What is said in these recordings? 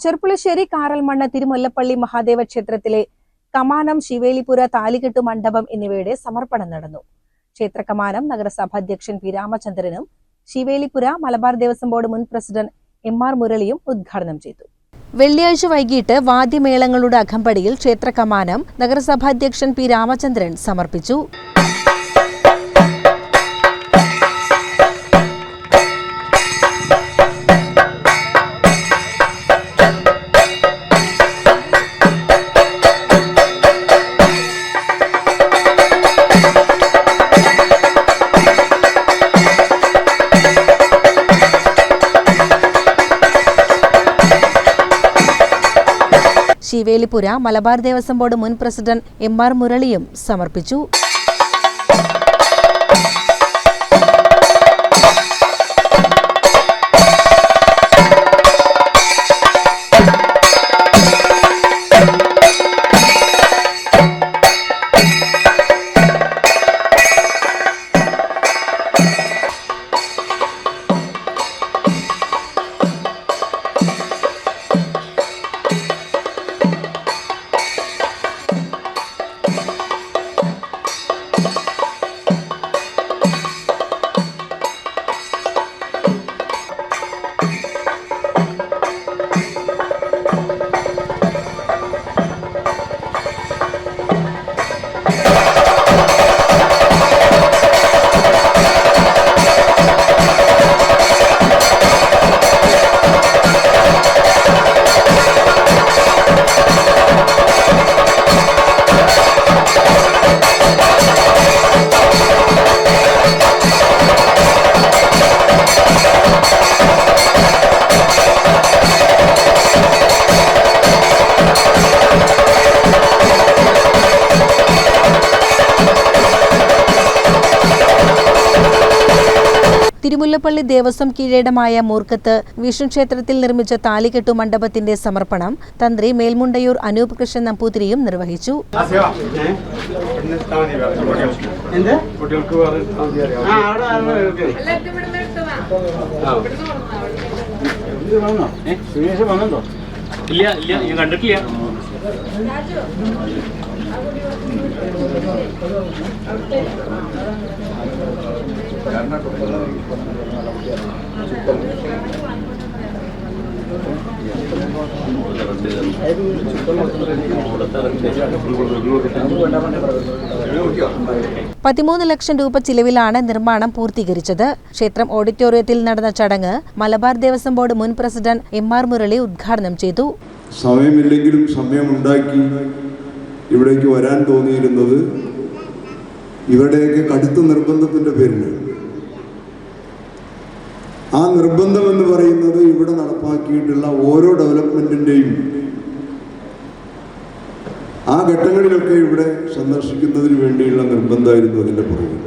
ചെർപ്പുളശ്ശേരി കാറൽമണ്ണ തിരുമുല്ലപ്പള്ളി മഹാദേവ ക്ഷേത്രത്തിലെ കമാനം ശിവേലിപുര താലികെട്ടു മണ്ഡപം എന്നിവയുടെ സമർപ്പണം നടന്നു. ക്ഷേത്ര കമാനം നഗരസഭാ അധ്യക്ഷൻ പി രാമചന്ദ്രനും ശിവേലിപുര മലബാർ ദേവസ്വം ബോർഡ് മുൻ പ്രസിഡന്റ് എം ആർ മുരളിയും ഉദ്ഘാടനം ചെയ്തു. വെള്ളിയാഴ്ച വൈകിട്ട് വാദ്യമേളങ്ങളുടെ അകമ്പടിയിൽ ക്ഷേത്ര കമാനം നഗരസഭാ അധ്യക്ഷൻ പി രാമചന്ദ്രൻ സമർപ്പിച്ചു. ശിവേലിപുര മലബാർ ദേവസ്വം ബോർഡ് മുൻ പ്രസിഡന്റ് എം ആർ മുരളിയും സമർപ്പിച്ചു തിരുമുല്ലപ്പള്ളി ദേവസ്വം കീഴേടമായ മൂർക്കത്ത് വിഷ്ണു ക്ഷേത്രത്തിൽ നിർമ്മിച്ച താലികെട്ടു മണ്ഡപത്തിന്റെ സമർപ്പണം തന്ത്രി മേൽമുണ്ടയൂർ അനൂപ് കൃഷ്ണൻ നമ്പൂതിരിയും നിർവഹിച്ചു ഇല്ല ഇല്ല ഞാൻ കണ്ടിട്ടില്ല പതിമൂന്ന് ലക്ഷം രൂപ ചിലവിലാണ് നിർമ്മാണം പൂർത്തീകരിച്ചത്. ക്ഷേത്രം ഓഡിറ്റോറിയത്തിൽ നടന്ന ചടങ്ങ് മലബാർ ദേവസ്വം ബോർഡ് മുൻ പ്രസിഡന്റ് എം ആർ മുരളി ഉദ്ഘാടനം ചെയ്തു. സമയമില്ലെങ്കിലും സമയമുണ്ടാക്കി ഇവിടേക്ക് വരാൻ തോന്നിയിരുന്നത് ഇവരുടെയൊക്കെ കടുത്ത നിർബന്ധത്തിന്റെ പേരിലാണ് ആ നിർബന്ധം എന്ന് പറയുന്നത് ഇവിടെ നടപ്പാക്കിയിട്ടുള്ള ഓരോ ഡെവലപ്മെന്റിന്റെയും ആ ഘട്ടങ്ങളിലൊക്കെ ഇവിടെ സന്ദർശിക്കുന്നതിന് വേണ്ടിയുള്ള നിർബന്ധമായിരുന്നു അതിന്റെ പുറകിൽ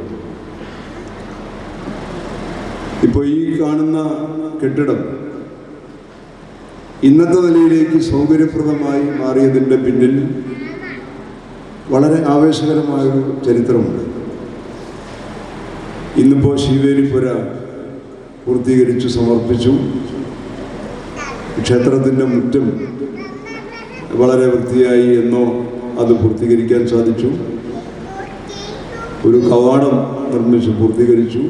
ഇപ്പോൾ ഈ കാണുന്ന കെട്ടിടം ഇന്നത്തെ നിലയിലേക്ക് സൗകര്യപ്രദമായി മാറിയതിന്റെ പിന്നിൽ വളരെ ആവേശകരമായൊരു ചരിത്രമുണ്ട്. ഇന്നിപ്പോൾ ശിവേലിപ്പുര പൂർത്തീകരിച്ചു സമർപ്പിച്ചു. ക്ഷേത്രത്തിന്റെ മുറ്റം വളരെ വൃത്തിയായി എന്നോ അത് പൂർത്തീകരിക്കാൻ സാധിച്ചു. ഒരു കവാടം നിർമ്മിച്ച് പൂർത്തീകരിച്ചു.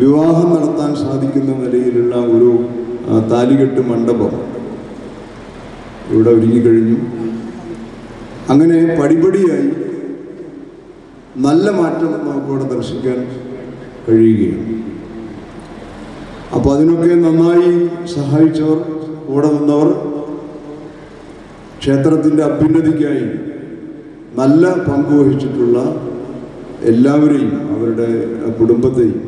വിവാഹം നടത്താൻ സാധിക്കുന്ന നിലയിലുള്ള ഒരു താലികെട്ട് മണ്ഡപം ഇവിടെ ഒരുങ്ങിക്കഴിഞ്ഞു അങ്ങനെ പടിപടിയായി നല്ല മാറ്റം നമുക്കിവിടെ ദർശിക്കാൻ കഴിയുകയാണ്. അപ്പോൾ അതിനൊക്കെ നന്നായി സഹായിച്ചവർ കൂടെ നിന്നവർ ക്ഷേത്രത്തിന്റെ അഭ്യുന്നതിക്കായി നല്ല പങ്ക് വഹിച്ചിട്ടുള്ള എല്ലാവരെയും അവരുടെ കുടുംബത്തെയും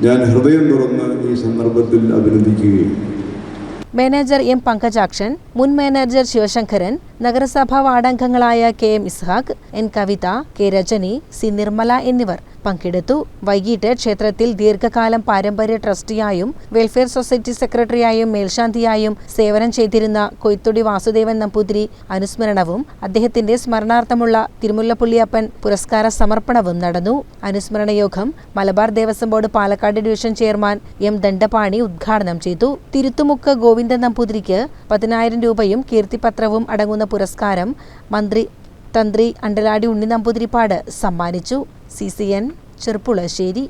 ഞാൻ ഹൃദയം തുറന്ന് ഈ സന്ദർഭത്തിൽ അഭിനന്ദിക്കുകയും. മാനേജർ എം പങ്കജാക്ഷൻ മുൻ മാനേജർ ശിവശങ്കരൻ നഗരസഭാ വാർഡംഗങ്ങളായ K M Ishaq N Kavitha K Rajani C Nirmala എന്നിവർ പങ്കെടുത്തു. വൈകിട്ട് ക്ഷേത്രത്തിൽ ദീർഘകാലം പാരമ്പര്യ ട്രസ്റ്റിയായും വെൽഫെയർ സൊസൈറ്റി സെക്രട്ടറിയായും മേൽശാന്തിയായും സേവനം ചെയ്തിരുന്ന കൊയ്ത്തൊടി വാസുദേവൻ നമ്പൂതിരി അനുസ്മരണവും അദ്ദേഹത്തിന്റെ സ്മരണാർത്ഥമുള്ള തിരുമുല്ലപ്പുള്ളിയപ്പൻ പുരസ്കാര സമർപ്പണവും നടന്നു. അനുസ്മരണ യോഗം Malabar Devaswom board Palakkad division chairman M Dandapani ഉദ്ഘാടനം ചെയ്തു. തിരുത്തുമുക്ക് ഗോവിന്ദൻ നമ്പൂതിരിക്ക് പതിനായിരം രൂപയും കീർത്തിപത്രവും അടങ്ങുന്ന പുരസ്കാരം മന്ത്രി തന്ത്രി അണ്ടലാടി ഉണ്ണി നമ്പൂതിരിപ്പാട് സമ്മാനിച്ചു. C C N Cherpulassery